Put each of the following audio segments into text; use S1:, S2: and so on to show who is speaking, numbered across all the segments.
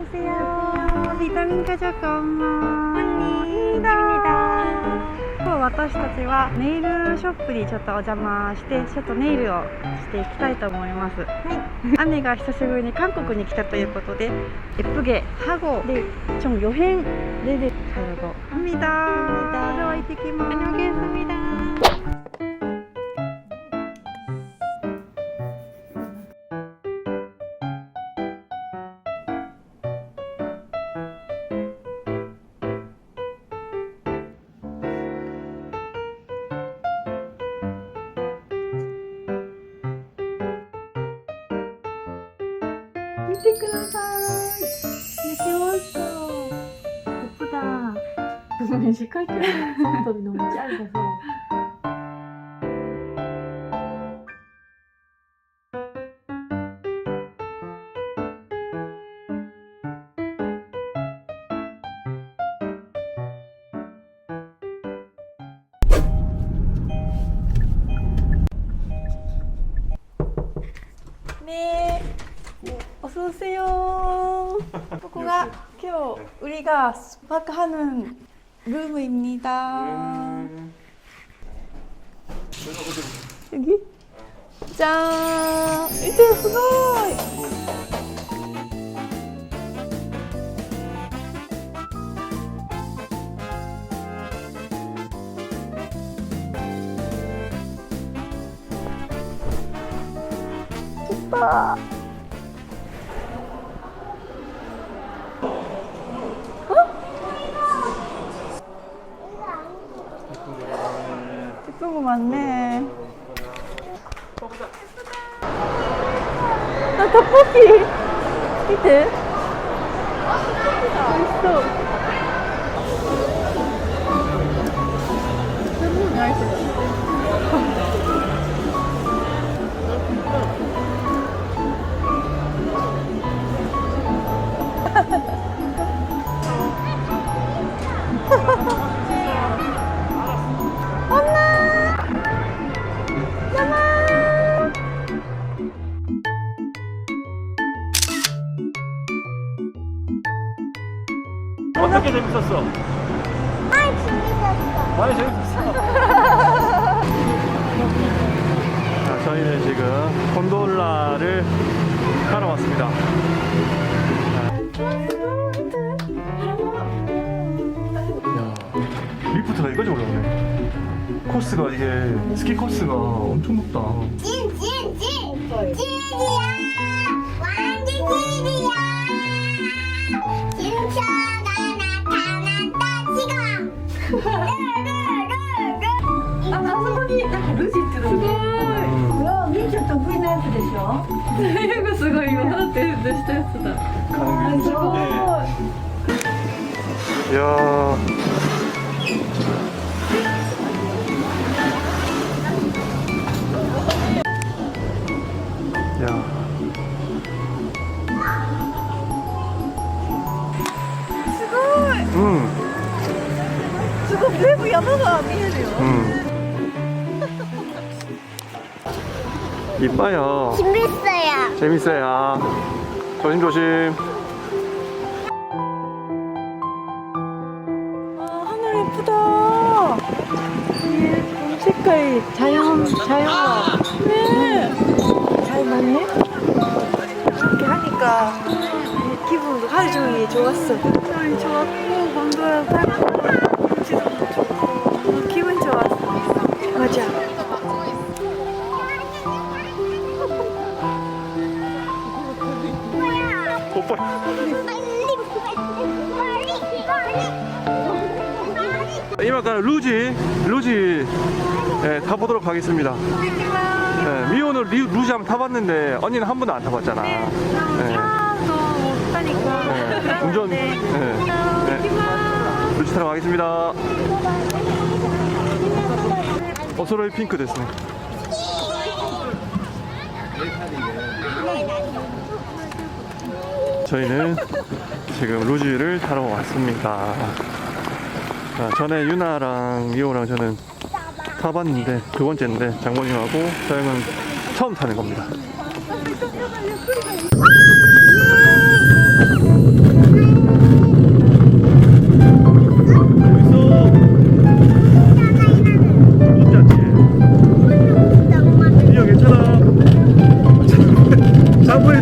S1: 안녕하세요. 비타민 가족 엄마. 언니입니다. 今日私たちはネイルショップにちょっとお邪魔してちょっとネイルをしていきたいと思います、姉が久しぶりに韓国に来たということで 예쁘게 하고 네, 좀 여행 네네 가려고 합니다. 그럼 이티키마 안녕히 계십 니다. 밑에 그나사이 이렇게 왔어 예쁘다
S2: 그러면 시칼퇴 손톱이 너
S1: 어서 오세요 ここが今日우리가 숙박하는 룸입니다 여기 짠 이제 すごい 좋다. 예쁜 거 많네. 나 떡볶이. 밑에. 맛있어. 음, 맛있어.
S3: 어떻게 재밌었어? 많이 재밌었어. 자, 저희는 지금 곤돌라를 타러 왔습니다. 야, 리프트가 이거지 올라오네. 코스가 이게 스키 코스가 엄청 높다.
S4: 찐, 찐, 찐! 찐이야!
S2: の？すごい今だってしたやつだ。
S3: あすごい。いやいや
S1: すごい。うん。すごい全部山が見えるよ。
S3: うん。 이뻐요.
S4: 재밌어요.
S3: 재밌어요. 조심조심.
S1: 아, 하늘 예쁘다. 이게 색깔 자연, 자연과. 네. 잘 맞네? 이렇게 하니까 기분도 하루 종일 좋았어. 하루 좋았고, gond도라
S3: 가는 루지, 루지, 예, 타보도록 하겠습니다. 예, 미호는 리, 루지 한번 타봤는데 언니는 한 번도 안 타봤잖아. 예,
S1: 차도 못 타니까.
S3: 예, 운전,
S1: 네.
S3: 예, 예, 루지 타러 가겠습니다. 어서로이 핑크 됐네. 저희는 지금 루지를 타러 왔습니다. 자, 전에 유나랑 미호랑 저는 타봤는데 두 번째인데 장모님하고 저 형은 처음 타는 겁니다.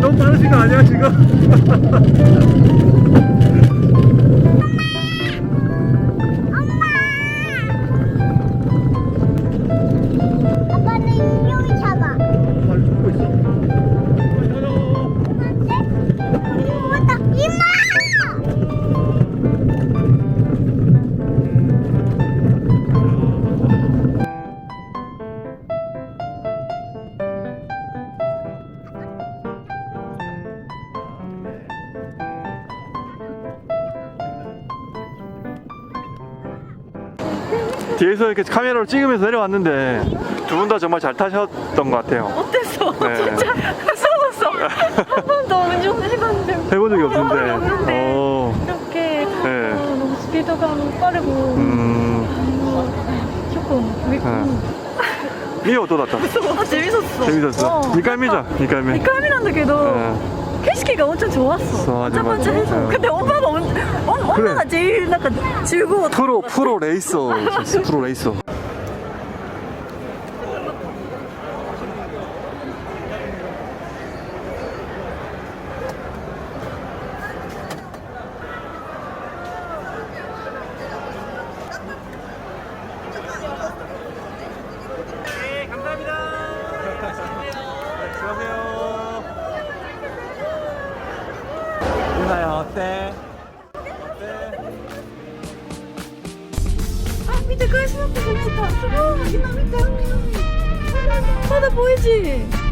S4: 너무 빠르신 거 아니야 지금?
S3: 뒤에서 이렇게 카메라로 찍으면서 내려왔는데 두 분 다 정말 잘 타셨던 것 같아요.
S1: 어땠어?
S3: 네.
S1: 진짜 무서웠어. 한 번도 운전해봤는데
S3: 해본 적이 없는데.
S1: 한 번도 없는데.
S3: 어,
S1: 이렇게
S3: 네.
S1: 어, 너무 스피드가 빠르고
S3: 음,
S1: 어, 조금 미,
S3: 네. 미호どうだった?
S1: 어, 재밌었어.
S3: 재밌었어.
S1: 어,
S3: 2回目じゃん. 2回目.
S1: 2回目なんだけど
S3: 어,
S1: 景色が 엄청 좋았어.
S3: 맞아, 맞아.
S1: 해서.
S3: 어.
S1: 근데 오빠가 온, 어,
S3: 그래.
S1: 엄마가 제일 약간 즐거웠어.
S3: 프로 프로 레이서. 프로 레이서. 유나야 어때?
S1: 아, 밑에 가시나트 보인다. 수고, 이나 밑에. 바다 보이지?